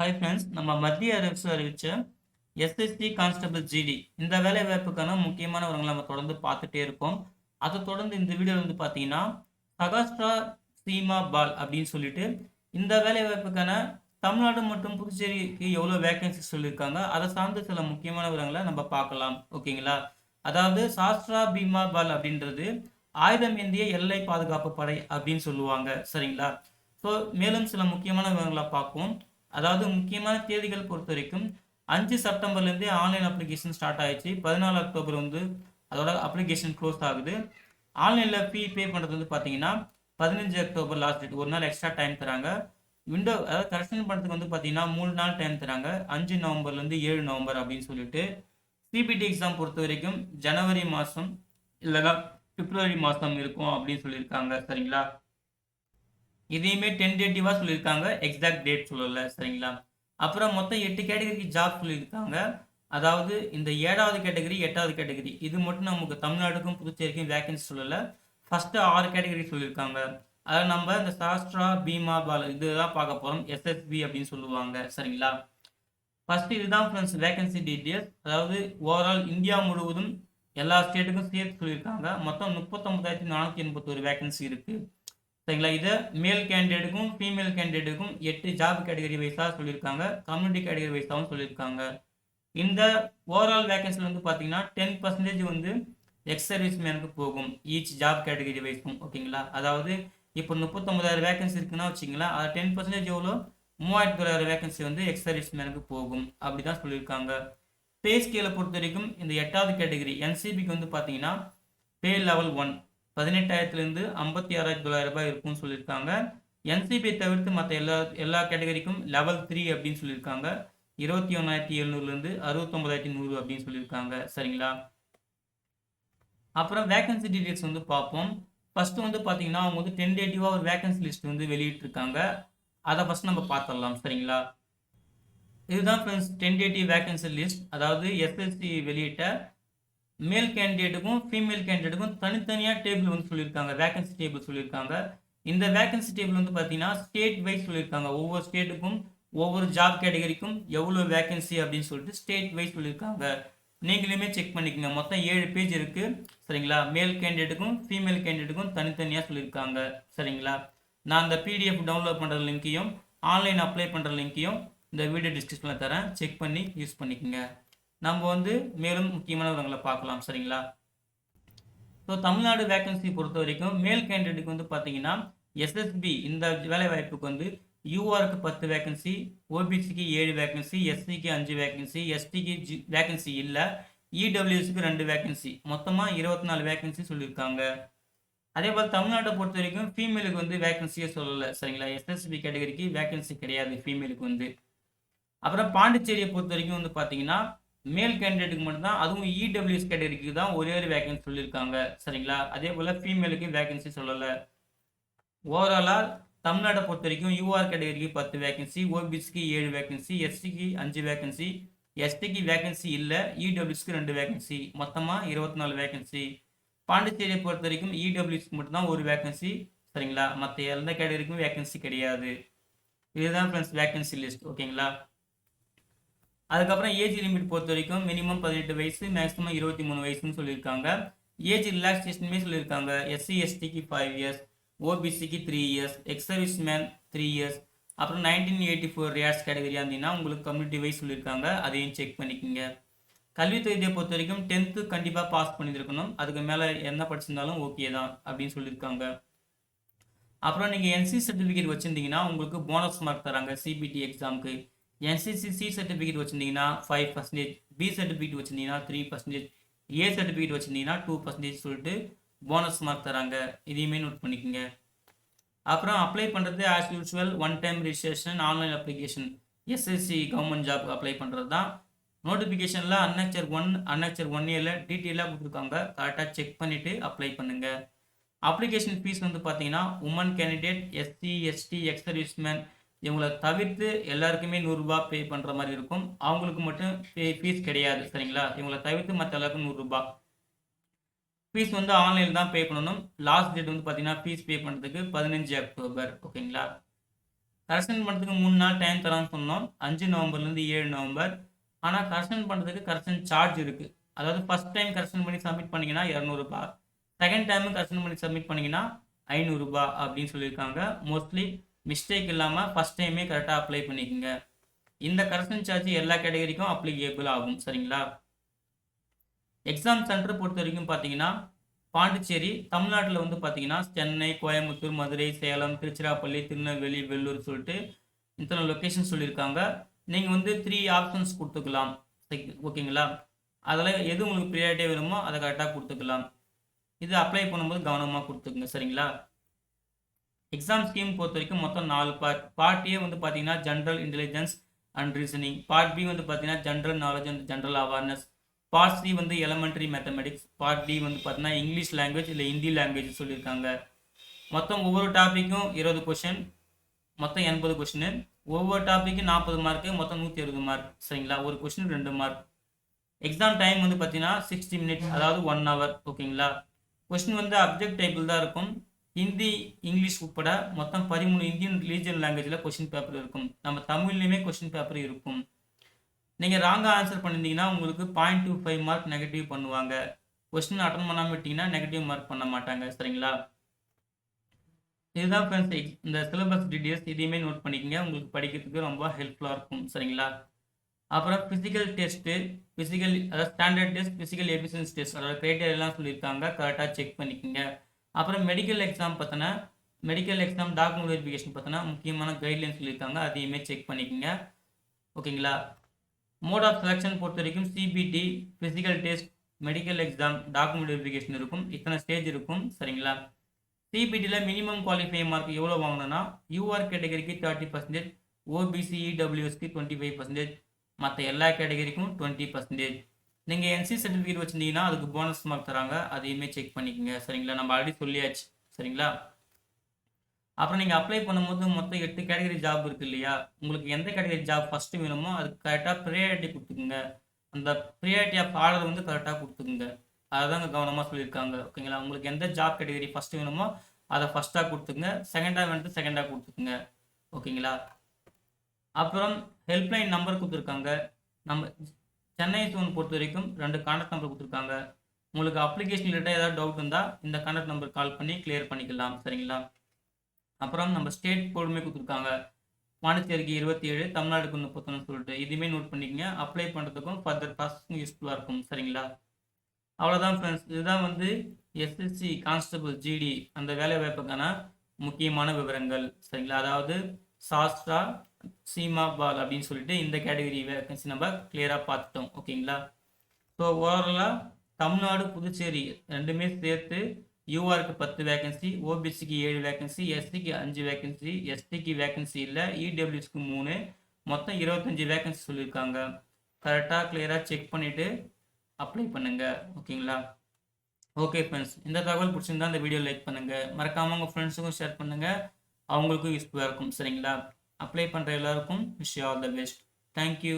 Hi friends நம்ம மத்திய அரசு அறிவித்த எஸ்எஸ்சி கான்ஸ்டபிள் ஜிடி இந்த வேலை வாய்ப்புக்கான முக்கியமானவர்களை நம்ம தொடர்ந்து பார்த்துட்டே இருக்கோம். அதை தொடர்ந்து இந்த வீடியோவில் வந்து பார்த்தீங்கன்னா சகாஸ்ட்ரா சீமா பால் அப்படின்னு சொல்லிட்டு இந்த வேலை வாய்ப்புக்கான தமிழ்நாடு மற்றும் புதுச்சேரிக்கு எவ்வளோ வேகன்சி சொல்லியிருக்காங்க அதை சார்ந்த சில முக்கியமான விவரங்களை நம்ம பார்க்கலாம். ஓகேங்களா? அதாவது சாஸ்ட்ரா பீமா பால் அப்படின்றது ஆயுதம் ஏந்திய எல்லை பாதுகாப்பு படை அப்படின்னு சொல்லுவாங்க. சரிங்களா? ஸோ மேலும் சில முக்கியமான விவரங்களை பார்ப்போம். அதாவது முக்கியமான தேதிகள் பொறுத்த வரைக்கும் அஞ்சு செப்டம்பர்லேருந்தே ஆன்லைன் அப்ளிகேஷன் ஸ்டார்ட் ஆயிடுச்சு. பதினாலு அக்டோபர் வந்து அதோட அப்ளிகேஷன் க்ளோஸ் ஆகுது. ஆன்லைனில் ஃபீ பே பண்ணுறது வந்து பார்த்தீங்கன்னா பதினஞ்சு அக்டோபர் லாஸ்ட் டேட் ஒரு நாள் எக்ஸ்ட்ரா டைம் தராங்க. விண்டோ அதாவது கரெக்ஷன் பண்ணுறதுக்கு வந்து பார்த்தீங்கன்னா மூணு நாள் டைம் தராங்க. அஞ்சு நவம்பர்லேருந்து ஏழு நவம்பர் அப்படின்னு சொல்லிட்டு சிபிடி எக்ஸாம் பொறுத்த வரைக்கும் ஜனவரி மாதம் இல்லைனா பிப்ரவரி மாதம் இருக்கும் அப்படின்னு சொல்லியிருக்காங்க. சரிங்களா? இதையுமே டென்டேட்டிவாக சொல்லியிருக்காங்க. எக்ஸாக்ட் டேட் சொல்லலை சரிங்களா? அப்புறம் மொத்தம் எட்டு கேட்டகரிக்கு ஜாப் சொல்லியிருக்காங்க. அதாவது இந்த ஏழாவது கேட்டகரி எட்டாவது கேட்டகரி இது மட்டும் நமக்கு தமிழ்நாடுக்கும் புதுச்சேரிக்கும் வேகன்சி சொல்லலை. ஃபஸ்ட்டு ஆறு கேட்டகரி சொல்லியிருக்காங்க. அதை நம்ம இந்த சாஸ்ட்ரா பீமா பால் இதுதான் பார்க்க போகிறோம் எஸ்எஸ்பி அப்படின்னு சொல்லுவாங்க சரிங்களா? ஃபஸ்ட்டு இதுதான் ஃப்ரெண்ட்ஸ் வேகன்சி டீட்டெயில்ஸ் அதாவது ஓவரால் இந்தியா முழுவதும் எல்லா ஸ்டேட்டுக்கும் சேர்த்து சொல்லியிருக்காங்க. மொத்தம் முப்பத்தொம்பதாயிரத்தி நானூற்றி எண்பத்தோரு வேகன்சி இருக்குது சரிங்களா? இதை மேல் கேண்டிடேட்டுக்கும் ஃபீமேல் கேண்டிடேட்டுக்கும் எட்டு ஜாப் கேட்டகரி வைஸாக சொல்லியிருக்காங்க. கம்யூனிட்டி கேட்டகரி வைஸாகவும் சொல்லியிருக்காங்க. இந்த ஓவரால் வேகன்சியில் வந்து பார்த்தீங்கன்னா டென் பர்சன்டேஜ் வந்து எக்ஸ் சர்வீஸ் மேனுக்கு போகும் ஈச் ஜாப் கேட்டகரி வைஸும் ஓகேங்களா? அதாவது இப்போ முப்பத்தொம்பதாயிரம் வேகன்சி இருக்குன்னா வச்சிங்களா அது டென் பர்சன்டேஜ் எவ்வளோ? மூவாயிரத்தி தொள்ளாயிரம் வேகன்சி வந்து எக்ஸ் சர்வீஸ் மேனுக்கு போகும். அப்படி தான் சொல்லியிருக்காங்க பே ஸ்கேலை பொறுத்த வரைக்கும் இந்த எட்டாவது கேட்டகரி என்சிபிக்கு வந்து பார்த்தீங்கன்னா பே லெவல் ஒன் பதினெட்டாயிரத்துலேருந்து ஐம்பத்தி ஆறாயிரத்தி தொள்ளாயிரம் ரூபாய் இருக்கும்னு சொல்லியிருக்காங்க. என்சிபி தவிர்த்து மற்ற எல்லா எல்லா கேட்டகரிக்கும் லெவல் த்ரீ அப்படின்னு சொல்லியிருக்காங்க. இருபத்தி ஒன்றாயிரத்தி எழுநூறுலேருந்து அறுபத்தொம்பதாயிரத்தி நூறு அப்படின்னு சொல்லியிருக்காங்க. சரிங்களா? அப்புறம் வேகன்சி டீட்டெயில்ஸ் வந்து பார்ப்போம். ஃபஸ்ட்டு வந்து பார்த்தீங்கன்னா அவங்க வந்து டென்டேட்டிவாக ஒரு வேகன்சி லிஸ்ட் வந்து வெளியிட்டிருக்காங்க. அதை ஃபஸ்ட் நம்ம பார்த்துடலாம் சரிங்களா? இதுதான் ஃப்ரெண்ட்ஸ் டென்டேட்டிவ் வேகன்சி லிஸ்ட் அதாவது எஸ்எஸ்சி வெளியிட்ட மேல் கேண்டிடேட்டுக்கும் ஃபீமேல் கேண்டிடேட்டுக்கும் தனித்தனியாக டேபிள் வந்து சொல்லியிருக்காங்க. வேகன்சி டேபிள் சொல்லியிருக்காங்க. இந்த வேகன்சி டேபிள் வந்து பார்த்தீங்கன்னா ஸ்டேட் வைஸ் சொல்லியிருக்காங்க. ஒவ்வொரு ஸ்டேட்டுக்கும் ஒவ்வொரு ஜாப் கேட்டகரிக்கும் எவ்வளோ வேகன்சி அப்படின்னு சொல்லிட்டு ஸ்டேட் வைஸ் சொல்லியிருக்காங்க. நீங்களுமே செக் பண்ணிக்கோங்க. மொத்தம் ஏழு பேஜ் இருக்குது சரிங்களா? மேல் கேண்டிடேட்டுக்கும் ஃபீமேல் கேண்டிடேட்டுக்கும் தனித்தனியாக சொல்லியிருக்காங்க. சரிங்களா? நான் அந்த பிடிஎஃப் டவுன்லோட் பண்ணுற லிங்க்கையும் ஆன்லைன் அப்ளை பண்ணுற லிங்க்கையும் இந்த வீடியோ டிஸ்கிரிப்ஷனில் தரேன். செக் பண்ணி யூஸ் பண்ணிக்கோங்க. நம்ம வந்து மேலும் முக்கியமான விவரங்களை பார்க்கலாம் சரிங்களா? ஸோ தமிழ்நாடு வேகன்சி பொறுத்த வரைக்கும் மேல் கேண்டிடேட்டுக்கு வந்து பார்த்தீங்கன்னா எஸ்எஸ்பி இந்த வேலை வாய்ப்புக்கு வந்து யூஆருக்கு பத்து வேகன்சி ஓபிசிக்கு ஏழு வேகன்சி எஸ்சிக்கு அஞ்சு வேகன்சி எஸ்டிக்கு ஜி வேகன்சி இல்லை இடபிள்யூஎஸ்க்கு ரெண்டு வேகன்சி மொத்தமாக இருபத்தி நாலு வேகன்சி சொல்லியிருக்காங்க. அதே போல் தமிழ்நாட்டை பொறுத்த வரைக்கும் ஃபீமேலுக்கு வந்து வேகன்சியே சொல்லலை சரிங்களா? எஸ்எஸ்பி கேட்டகரிக்கு வேகன்சி கிடையாது ஃபீமேலுக்கு வந்து. அப்புறம் பாண்டிச்சேரியை பொறுத்த வரைக்கும் வந்து பார்த்தீங்கன்னா மேல் கேண்டிடேட்டுக்கு மட்டும்தான் அதுவும் இடபிள்யூஎஸ் கேட்டகரிக்கு தான் ஒரே ஒரு வேகன்சி சொல்லியிருக்காங்க. சரிங்களா? அதே போல் ஃபீமேலுக்கு வேகன்சி சொல்லலை. ஓவராலாக தமிழ்நாட்டை பொறுத்த வரைக்கும் யூஆர் கேட்டகரிக்கு பத்து வேகன்சி ஓபிசிக்கு ஏழு வேகன்சி எஸ்சிக்கு அஞ்சு வேகன்சி எஸ்டிக்கு வேகன்சி இல்லை இடபிள்யூஸ்க்கு ரெண்டு வேகன்சி மொத்தமாக இருபத்தி நாலு வேகன்சி பாண்டிச்சேரியை பொறுத்த வரைக்கும் இடபிள்யூஸ்க்கு மட்டும்தான் ஒரு வேகன்சி சரிங்களா? மற்ற எந்த கேட்டகரிக்கும் வேகன்சி கிடையாது. இதுதான் ஃப்ரெண்ட்ஸ் வேகன்சி லிஸ்ட் ஓகேங்களா அதுக்கப்புறம் ஏஜ் லிமிட் பொறுத்த வரைக்கும் மினிமம் பதினெட்டு வயசு மேக்ஸிமம் இருபத்தி மூணு வயசுன்னு சொல்லியிருக்காங்க. ஏஜ் ரிலாக்ஸேஷனுமே சொல்லியிருக்காங்க. எஸ்சி எஸ்டிக்கு five years ஓபிசிக்கு three years ex service man three years அப்புறம் நைன்டீன் எயிட்டி ஃபோர் ரியாட்ஸ் கேட்டகரியாக இருந்தீங்கன்னா உங்களுக்கு கம்யூனிட்டி வைஸ் சொல்லியிருக்காங்க. அதையும் செக் பண்ணிக்கோங்க. கல்வி தொகுதியை பொறுத்த வரைக்கும் டென்த்து கண்டிப்பாக பாஸ் பண்ணியிருக்கணும். அதுக்கு மேலே என்ன படிச்சிருந்தாலும் ஓகே தான் அப்படின்னு சொல்லியிருக்காங்க. அப்புறம் நீங்கள் என்சி சர்டிஃபிகேட் வச்சுருந்தீங்கன்னா உங்களுக்கு போனஸ் மார்க் தராங்க. சிபிடி எக்ஸாமுக்கு என்சிசி சி சர்டிஃபிகேட் வச்சுருந்தீங்கன்னா ஃபைவ் பர்சன்டேஜ் பி சர்டிஃபிகேட் வச்சுருந்தீங்கன்னா த்ரீ பர்சன்டேஜ் ஏ சர்டிஃபிகேட் வச்சுருந்தீங்கன்னா டூ பர்சன்டேஜ் சொல்லிட்டு போனஸ் மார்க் தராங்க. இதையுமே நோட் பண்ணிக்கோங்க. அப்புறம் அப்ளை பண்ணுறது as usual one time registration online application SSC government job apply பண்ணுறது தான் நோட்டிஃபிகேஷனில் அன்னெக்சர் ஒன் அன்னெக்சர் ஒன் இயரில் டீட்டெயிலாக கொடுத்துருக்காங்க. கரெக்டாக செக் பண்ணிவிட்டு அப்ளை பண்ணுங்கள் அப்ளிகேஷன் ஃபீஸ் வந்து பார்த்தீங்கன்னா woman candidate SC ST ex serviceman இவங்களை தவிர்த்து எல்லாருக்குமே நூறுரூபா பே பண்ணுற மாதிரி இருக்கும். அவங்களுக்கு மட்டும் பே ஃபீஸ் கிடையாது சரிங்களா? இவங்களை தவிர்த்து மற்ற எல்லாருக்கும் நூறுரூபா ஃபீஸ் வந்து ஆன்லைனில் தான் பே பண்ணணும். லாஸ்ட் டேட் வந்து பார்த்தீங்கன்னா ஃபீஸ் பே பண்ணுறதுக்கு பதினஞ்சு அக்டோபர் ஓகேங்களா? கரெக்ஷன் பண்ணுறதுக்கு மூணு நாள் டைம் தரான்னு சொன்னோம். அஞ்சு நவம்பர்லேருந்து ஏழு நவம்பர். ஆனால் கரெக்ஷன் பண்ணுறதுக்கு கரெக்ஷன் சார்ஜ் இருக்குது அதாவது ஃபஸ்ட் டைம் கரெக்ஷன் பண்ணி சப்மிட் பண்ணிங்கன்னா இரநூறுபா. செகண்ட் டைமும் கரெக்ஷன் பண்ணி சப்மிட் பண்ணிங்கன்னா ஐநூறுரூபா அப்படின்னு சொல்லியிருக்காங்க. மோஸ்ட்லி மிஸ்டேக் இல்லாமல் ஃபஸ்ட் டைமே கரெக்டாக அப்ளை பண்ணிக்கோங்க. இந்த கரெக்ஷன் சார்ஜ் எல்லா கேட்டகரிக்கும் அப்ளிகேபிள் ஆகும் சரிங்களா? எக்ஸாம் சென்டர் பொறுத்த வரைக்கும் பார்த்தீங்கன்னா பாண்டிச்சேரி தமிழ்நாட்டில் வந்து பார்த்தீங்கன்னா சென்னை கோயம்புத்தூர் மதுரை சேலம் திருச்சிராப்பள்ளி திருநெல்வேலி வெள்ளூர் சொல்லிட்டு இத்தனை லொக்கேஷன் சொல்லியிருக்காங்க. நீங்கள் வந்து த்ரீ ஆப்ஷன்ஸ் கொடுத்துக்கலாம். ஓகேங்களா? அதில் எது உங்களுக்கு ப்ரியாரிட்டியாக வேணுமோ அதை கரெக்டாக கொடுத்துக்கலாம். இது அப்ளை பண்ணும்போது கவனமாக கொடுத்துக்குங்க சரிங்களா? எக்ஸாம் ஸ்கீம் பொறுத்த வரைக்கும் மொத்தம் நாலு பார்ட் பார்ட் ஏ வந்து பார்த்தீங்கன்னா general intelligence and reasoning part B வந்து பார்த்தீங்கன்னா general knowledge and general awareness part C வந்து எலமெண்ட்ரி மேத்தமெட்டிக்ஸ் பார்ட் டி வந்து பார்த்தீங்கன்னா இங்கிலீஷ் லாங்குவேஜ் இல்லை ஹிந்தி லாங்குவேஜ் சொல்லியிருக்காங்க. மொத்தம் ஒவ்வொரு டாப்பிக்கும் இருபது கொஷின் மொத்தம் எண்பது கொஷின் ஒவ்வொரு டாப்பிக்கும் நாற்பது மார்க்கு மொத்தம் நூற்றி அறுபது மார்க் சரிங்களா? ஒரு கொஷின் ரெண்டு மார்க் எக்ஸாம் டைம் வந்து பார்த்தீங்கன்னா சிக்ஸ்டி மினிட்ஸ் அதாவது ஒன் ஹவர் ஓகேங்களா கொஸ்டின் வந்து அப்ஜெக்ட் டைப்பில் தான் இருக்கும். ஹிந்தி இங்கிலீஷ் உட்பட மொத்தம் பதிமூணு இந்தியன் ரிலீஜியன் லாங்குவேஜில் கொஸ்டின் பேப்பர் இருக்கும். நம்ம தமிழ்லையுமே கொஸ்டின் பேப்பர் இருக்கும். நீங்கள் ராங்காக ஆன்சர் பண்ணியிருந்தீங்கன்னா உங்களுக்கு point two five mark negative பண்ணுவாங்க. கொஸ்டின் அட்டன் பண்ணாமல் விட்டிங்கன்னா நெகட்டிவ் மார்க் பண்ண மாட்டாங்க. சரிங்களா? இதுதான் ஃப்ரெண்ட்ஸ் இந்த சிலபஸ் டீட்டெயில்ஸ் இதையுமே நோட் பண்ணிக்கோங்க. உங்களுக்கு படிக்கிறதுக்கு ரொம்ப ஹெல்ப்ஃபுல்லாக இருக்கும். சரிங்களா? அப்புறம் ஃபிசிக்கல் டெஸ்ட்டு ஃபிசிக்கல் அதாவது standard test physical efficiency test அதோட க்ரைட்டீரியெல்லாம் சொல்லியிருக்காங்க. கரெக்டாக செக் பண்ணிக்கோங்க. அப்புறம் மெடிக்கல் எக்ஸாம் பார்த்தோன்னா மெடிக்கல் எக்ஸாம் டாக்குமெண்ட் வெரிஃபிகேஷன் பார்த்தோன்னா முக்கியமான கைட்லைன் சொல்லியிருக்காங்க. அதையுமே செக் பண்ணிக்கோங்க. ஓகேங்களா? மோட் ஆஃப் செலெக்ஷன் பொறுத்த வரைக்கும் CBT physical test medical exam document verification இருக்கும். இத்தனை ஸ்டேஜ் இருக்கும். சரிங்களா? சிபிடியில் மினிமம் குவாலிஃபை மார்க் எவ்வளோ வாங்கணும்னா யூஆர் கேட்டகரிக்கு தேர்ட்டி பர்சன்டேஜ் ஓபிசிஇடபிள்யூஎஸ்க்கு டுவெண்ட்டி ஃபைவ் பர்சன்டேஜ் மற்ற எல்லா கேட்டகரிக்கும் டுவெண்ட்டி பர்சன்டேஜ் நீங்கள் என்சி சர்டிஃபிகேட் வச்சுருந்தீங்கன்னா அதுக்கு போனஸ் மார்க் தராங்க. அதையுமே செக் பண்ணிக்கோங்க. சரிங்களா? நம்ம ஆல்ரெடி சொல்லியாச்சு. சரிங்களா? அப்புறம் நீங்கள் அப்ளை பண்ணும்போது மொத்தம் எட்டு கேட்டகரி ஜாப் இருக்குது இல்லையா? உங்களுக்கு எந்த கேட்டகரி ஜாப் ஃபஸ்ட்டு வேணுமோ அதுக்கு கரெக்டாக ப்ரியாரிட்டி கொடுத்துக்குங்க. அந்த ப்ரியாரிட்டி ஆஃப் ஆர்டர் வந்து கரெக்டாக கொடுத்துக்குங்க. அதுதாங்க கவனமாக சொல்லியிருக்காங்க. ஓகேங்களா? உங்களுக்கு எந்த ஜாப் கேட்டகரி ஃபஸ்ட்டு வேணுமோ அதை ஃபஸ்ட்டாக கொடுத்துக்குங்க. செகண்டாக வேணும் செகண்டாக கொடுத்துக்குங்க. ஓகேங்களா? அப்புறம் ஹெல்ப்லைன் நம்பர் கொடுத்துருக்காங்க. நம்ம சென்னை ஜோன் பொறுத்த வரைக்கும் ரெண்டு கான்டாக்ட் நம்பர் கொடுத்துருக்காங்க. உங்களுக்கு அப்ளிகேஷன் ரிலேட்டாக ஏதாவது டவுட் இருந்தால் இந்த கான்டாக்ட் நம்பர் கால் பண்ணி கிளியர் பண்ணிக்கலாம். சரிங்களா? அப்புறம் நம்ம ஸ்டேட் போர்டுமே கொடுத்துருக்காங்க. பாண்டிச்சேரிக்கு இருபத்தி ஏழு தமிழ்நாடுக்கு முப்பத்தொன்னு சொல்லிட்டு. இதுவுமே நோட் பண்ணிக்கங்க. அப்ளை பண்ணுறதுக்கும் ஃபர்தர் ப்ராசஸுக்கும் யூஸ்ஃபுல்லாக இருக்கும். சரிங்களா? அவ்வளோதான் ஃப்ரெண்ட்ஸ் இதுதான் வந்து எஸ்எஸ்சி கான்ஸ்டபிள் ஜிடி அந்த வேலை வாய்ப்புக்கான முக்கியமான விவரங்கள். சரிங்களா? அதாவது சாஸ்ட்ரா சீமா பால் அப்படின்னு சொல்லிட்டு இந்த கேட்டகரி வேகன்சி நம்ம கிளியராக பார்த்துட்டோம். ஓகேங்களா ஸோ ஓவராலாக தமிழ்நாடு புதுச்சேரி ரெண்டுமே சேர்த்து யூஆருக்கு பத்து வேகன்சி ஓபிசிக்கு ஏழு வேகன்சி எஸ்சிக்கு அஞ்சு வேகன்சி எஸ்டிக்கு வேகன்சி இல்லை இடபிள்யூஸ்க்கு மூணு. மொத்தம் இருபத்தஞ்சி வேகன்சி சொல்லியிருக்காங்க. கரெக்டாக கிளியராக செக் பண்ணிவிட்டு அப்ளை பண்ணுங்கள் ஓகேங்களா ஓகே ஃப்ரெண்ட்ஸ் இந்த தகவல் பிடிச்சிருந்தா இந்த வீடியோ லைக் பண்ணுங்கள் மறக்காமல் உங்கள் ஃப்ரெண்ட்ஸுக்கும் ஷேர் பண்ணுங்கள் அவங்களுக்கும் யூஸ்ஃபுல்லாக இருக்கும். சரிங்களா? அப்ளை பண்ணுற எல்லாருக்கும் wish all the best thank you